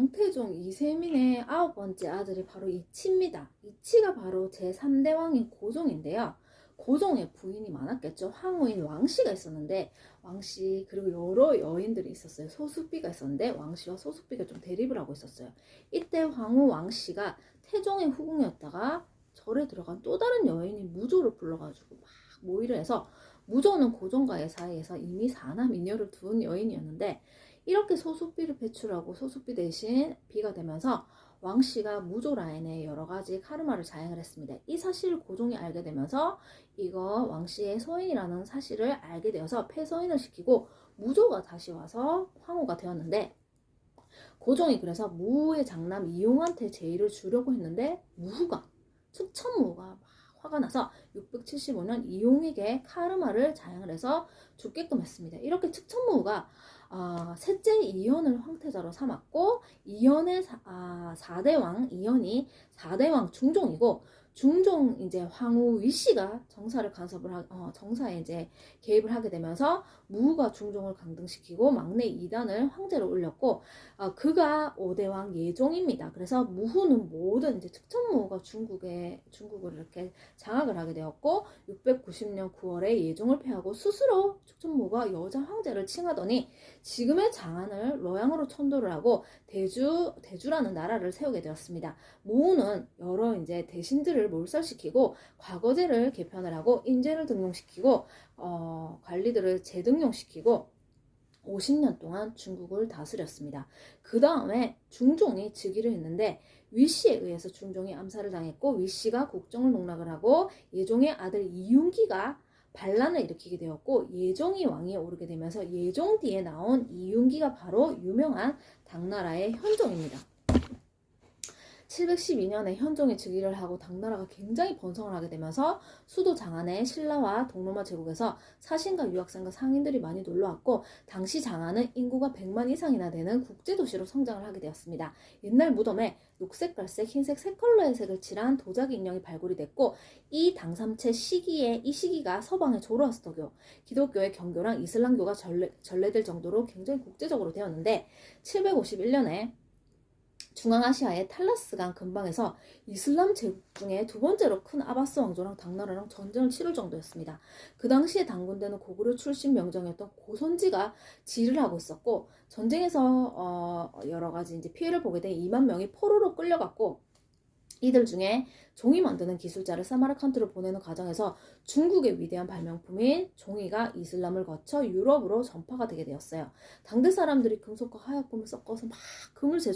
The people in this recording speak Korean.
왕태종 이세민의 아홉 번째 아들이 바로 이치입니다. 이치가 바로 제3대 왕인 고종인데요. 고종의 부인이 많았겠죠. 황후인 왕씨가 있었는데 왕씨 그리고 여러 여인들이 있었어요. 소숙비가 있었는데 왕씨와 소숙비가 좀 대립을 하고 있었어요. 이때 황후 왕씨가 태종의 후궁이었다가 절에 들어간 또 다른 여인이 무조를 불러가지고 막 모의를 해서 무조는 고종과의 사이에서 이미 사남 이녀를 둔 여인이었는데 이렇게 소숙비를 배출하고 소숙비 대신 비가 되면서 왕씨가 무조 라인에 여러 가지 카르마를 자행을 했습니다. 이 사실을 고종이 알게 되면서 이거 왕씨의 소인이라는 사실을 알게 되어서 폐소인을 시키고 무조가 다시 와서 황후가 되었는데 고종이 그래서 무의 장남 이용한테 제의를 주려고 했는데 무후가 축천무가 막 화가 나서 675년 이용에게 카르마를 자행을 해서 죽게끔 했습니다. 이렇게 측천무가 아, 셋째 이현을 황태자로 삼았고 이현의 사, 아, 4대 왕 이현이 4대 왕 중종이고 중종 이제 황후 위씨가 정사를 간섭을 하, 어, 정사에 이제 개입을 하게 되면서 무가 중종을 강등시키고 막내 이단을 황제로 올렸고 어, 그가 5대 왕 예종입니다. 그래서 무후는 모든 이제 측천무가 중국에 중국을 이렇게 장악을 하게 되었고 690년 9월에 예종을 패하고 스스로 측천무가 여자 황제를 칭하더니 지금의 장안을 로양으로 천도를 하고 대주 대주라는 나라를 세우게 되었습니다. 모우는 여러 이제 대신들을 몰살시키고 과거제를 개편을 하고 인재를 등용시키고 어, 관리들을 재등용시키고 50년 동안 중국을 다스렸습니다. 그 다음에 중종이 즉위를 했는데 위씨에 의해서 중종이 암살을 당했고 위씨가 국정을 농락을 하고 예종의 아들 이윤기가 반란을 일으키게 되었고 예종이 왕위에 오르게 되면서 예종 뒤에 나온 이윤기가 바로 유명한 당나라의 현종입니다. 712년에 현종이 즉위를 하고 당나라가 굉장히 번성을 하게 되면서 수도 장안에 신라와 동로마 제국에서 사신과 유학생과 상인들이 많이 놀러왔고 당시 장안은 인구가 100만 이상이나 되는 국제도시로 성장을 하게 되었습니다. 옛날 무덤에 녹색, 갈색, 흰색 세 컬러의 색을 칠한 도자기 인형이 발굴이 됐고 이 당삼체 시기에 이 시기가 서방의 조로아스터교, 기독교의 경교랑 이슬람교가 전래, 전래될 정도로 굉장히 국제적으로 되었는데 751년에 중앙아시아의 탈라스강 근방에서 이슬람 제국 중에 두 번째로 큰 아바스 왕조랑 당나라랑 전쟁을 치를 정도였습니다. 그 당시에 당군대는 고구려 출신 명정이었던 고선지가 지휘를 하고 있었고 전쟁에서 어, 여러 가지 이제 피해를 보게 된 2만 명이 포로로 끌려갔고 이들 중에 종이 만드는 기술자를 사마르칸트로 보내는 과정에서 중국의 위대한 발명품인 종이가 이슬람을 거쳐 유럽으로 전파가 되게 되었어요. 당대 사람들이 금속과 화약품을 섞어서 막 금을 제조